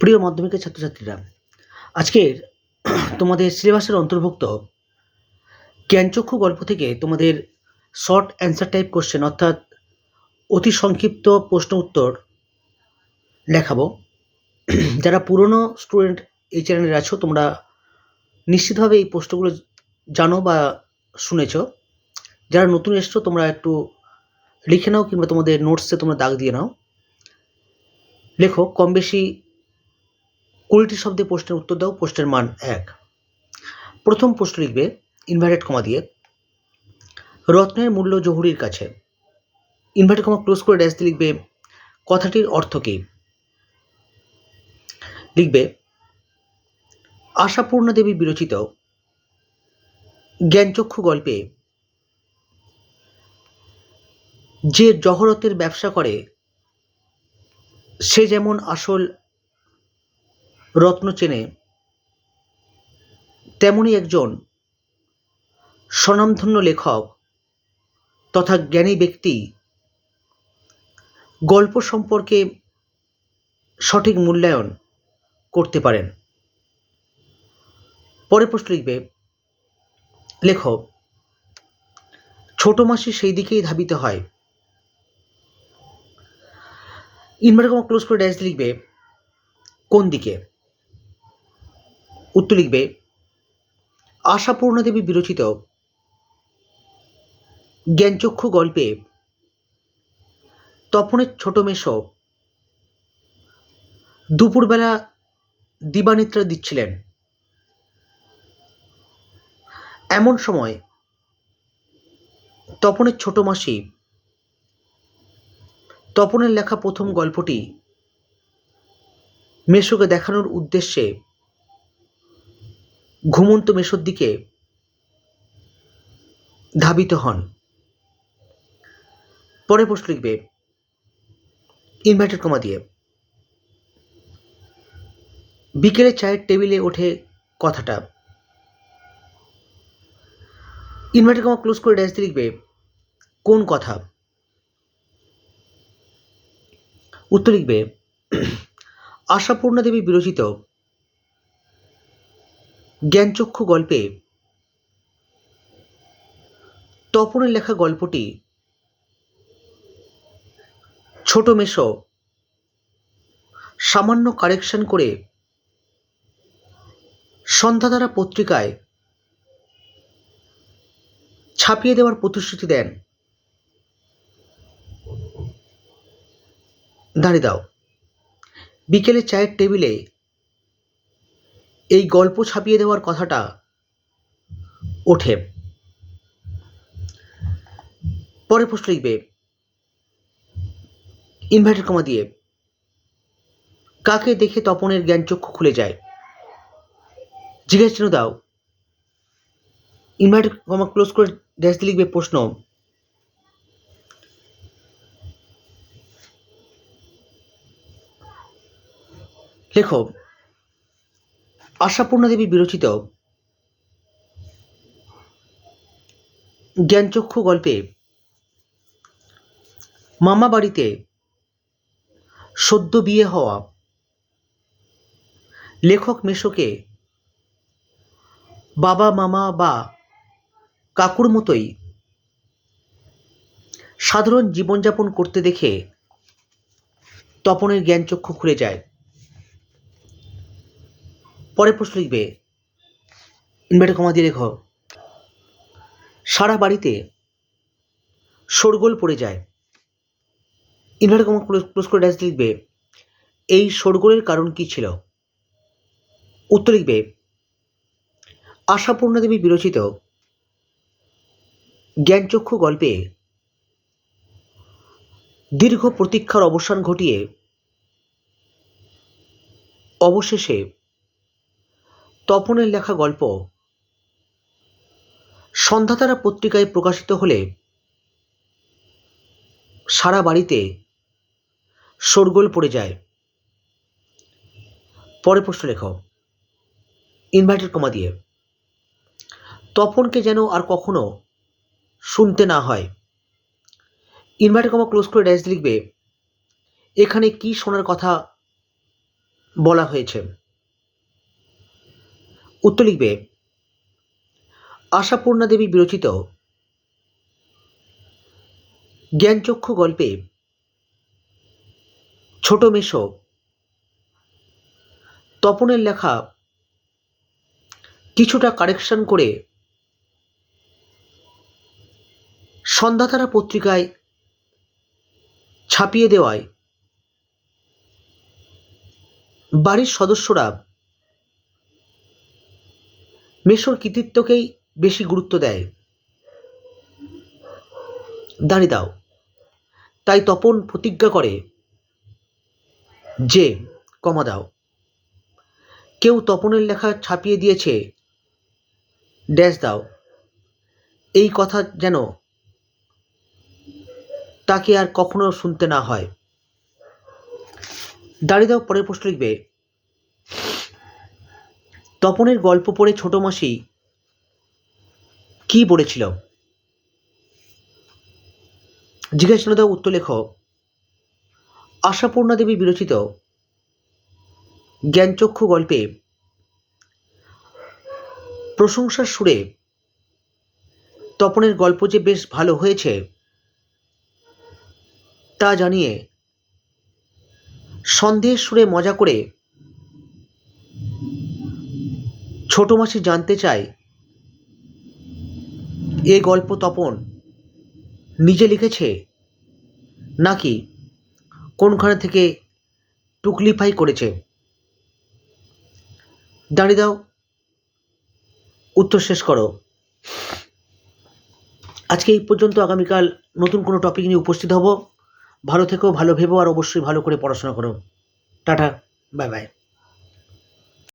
প্রিয় মাধ্যমিকের ছাত্রছাত্রীরা, আজকের তোমাদের সিলেবাসের অন্তর্ভুক্ত জ্ঞানচক্ষু গল্প থেকে তোমাদের শর্ট অ্যান্সার টাইপ কোশ্চেন অর্থাৎ অতি সংক্ষিপ্ত প্রশ্ন উত্তর লেখাবো যারা পুরনো স্টুডেন্ট এই চ্যানেলে আছো, তোমরা নিশ্চিতভাবে এই প্রশ্নগুলো জানো বা শুনেছো। যারা নতুন এসছো, তোমরা একটু লিখে নাও কিংবা তোমাদের নোটসে তোমরা দাগ দিয়ে নাও। লেখো কম বেশি কুড়িটি শব্দে প্রশ্নের উত্তর দাও, প্রশ্নের মান এক। প্রথম প্রশ্ন লিখবে ইনভার্টেড কমা দিয়ে, রত্নের মূল্য জহুরির কাছে। ইনভার্টেড কমা ক্লোজ করে ড্যাশ দিয়ে লিখবে, কথাটির অর্থ কী? লিখবে, আশাপূর্ণা দেবী বিরচিত জ্ঞানচক্ষু গল্পে যে জহরতের ব্যবসা করে, সে যেমন আসল রত্ন চেনে। তেমনই একজন স্বনামধন্য লেখক তথা জ্ঞানী ব্যক্তি গল্প সম্পর্কে সঠিক মূল্যায়ন করতে পারেন। পরে প্রশ্ন লিখবে, লেখক, ছোট মাসি সেই দিকেই ধাবিত হয়। ইনভার্টার ক্লোজ করে ড্যাশ লিখবে, কোন দিকে? উত্তর লিখবে, আশাপূর্ণা দেবী বিরচিত জ্ঞানচক্ষু গল্পে তপনের ছোট মেশো দুপুরবেলা দিবানিত্রা দিচ্ছিলেন। এমন সময় তপনের ছোট মাসি তপনের লেখা প্রথম গল্পটি মেশোকে দেখানোর উদ্দেশ্যে ঘুমন্ত মেশোর দিকে ধাবিত হন। পরে প্রশ্ন লিখবে ইনভার্টেড কমা দিয়ে। বিকেলে চায়ের টেবিলে ওঠে কথাটা। ইনভার্টেড কমা ক্লোজ করে ড্যাশ লিখবে, কোন কথা? উত্তর লিখবে, আশাপূর্ণা দেবী বিরচিত জ্ঞানচক্ষু গল্পে তপনের লেখা গল্পটি ছোট মেশো সামান্য কারেকশন করে সন্ধ্যাধারা পত্রিকায় ছাপিয়ে দেওয়ার প্রতিশ্রুতি দেন। দাঁড়িয়ে দাও। বিকেলে চায়ের টেবিলে এই গল্প ছাপিয়ে দেওয়ার কথাটা ওঠে। পরে প্রশ্ন লিখবে ইনভার্টেড কমা দিয়ে, কাকে দেখে তপনের জ্ঞানচক্ষু খুলে যায়? জিজ্ঞাসা চিহ্ন দাও। ইনভার্টেড কমা ক্লোজ করে ড্যাশ লিখবে প্রশ্ন, লেখো আশাপূর্ণা দেবী বিরচিত জ্ঞানচক্ষু গল্পে মামা বাড়িতে সদ্য বিয়ে হওয়া লেখক মেশোকে বাবা, মামা বা কাকুর মতোই সাধারণ জীবনযাপন করতে দেখে তপনের জ্ঞানচক্ষু খুলে যায়। পরে প্রশ্ন লিখবে, ইনভার্টার কমা দিয়ে লেখো সারা বাড়িতে শোরগোল পড়ে যায়। ইনভার্টার কমা ক্লোজ করে ড্যাশ লিখবে, এই শোরগোলের কারণ কি ছিল? উত্তর লিখবে, আশাপূর্ণা দেবী বিরচিত জ্ঞানচক্ষু গল্পে দীর্ঘ প্রতীক্ষার অবসান ঘটিয়ে অবশেষে তপনের লেখা গল্প। সন্ধ্যাতারা পত্রিকায় প্রকাশিত হলে সারা বাড়িতে শোরগোল পড়ে যায়। পরে প্রশ্ন লেখ। ইনভার্টার কমা দিয়ে। তপনকে যেন আর কখনো শুনতে না হয়। ইনভার্টার কমা ক্লোজ করে ড্যাশ লিখবে, এখানে কি শোনার কথা বলা হয়েছে? উত্তর লিখবে, আশাপূর্ণা দেবী বিরচিত, জ্ঞানচক্ষু গল্পে, ছোট মেশো, তপনের লেখা, কিছুটা কারেকশন করে, সন্ধ্যাতারা পত্রিকায় ছাপিয়ে দেওয়ায়, বাড়ির সদস্যরা মেশোর কৃতিত্বকেই বেশি গুরুত্ব দেয়। দাঁড়িয়ে দাও। তাই তপন প্রতিজ্ঞা করে যে কমা দাও। কেউ তপনের লেখা ছাপিয়ে দিয়েছে, ড্যাশ দাও। এই কথা যেন তাকে আর কখনো শুনতে না হয়। দাঁড়িয়ে দাও, পরের প্রশ্ন লিখবে। তপনের গল্প পড়ে ছোট মাসি কি বলেছিল? জিজ্ঞাসা দাও উত্তর লেখ। আশাপূর্ণা দেবী বিরচিত জ্ঞানচক্ষু গল্পে প্রশংসার সুরে তপনের গল্প যে বেশ ভালো হয়েছে, তা জানিয়ে সন্দেহের সুরে মজা করে ছোট মাসি জানতে চায়, এ গল্প তপন নিজে লিখেছে? নাকি কোনখানে থেকে টুকলিফাই করেছে? দাঁড়িয়ে দাও, উত্তর শেষ করো। আজকে এই পর্যন্ত আগামীকাল নতুন কোনো টপিক নিয়ে উপস্থিত হব। ভালো থেকো, ভালো ভেবো, আর অবশ্যই ভালো করে পড়াশোনা করো। Tata, bye bye.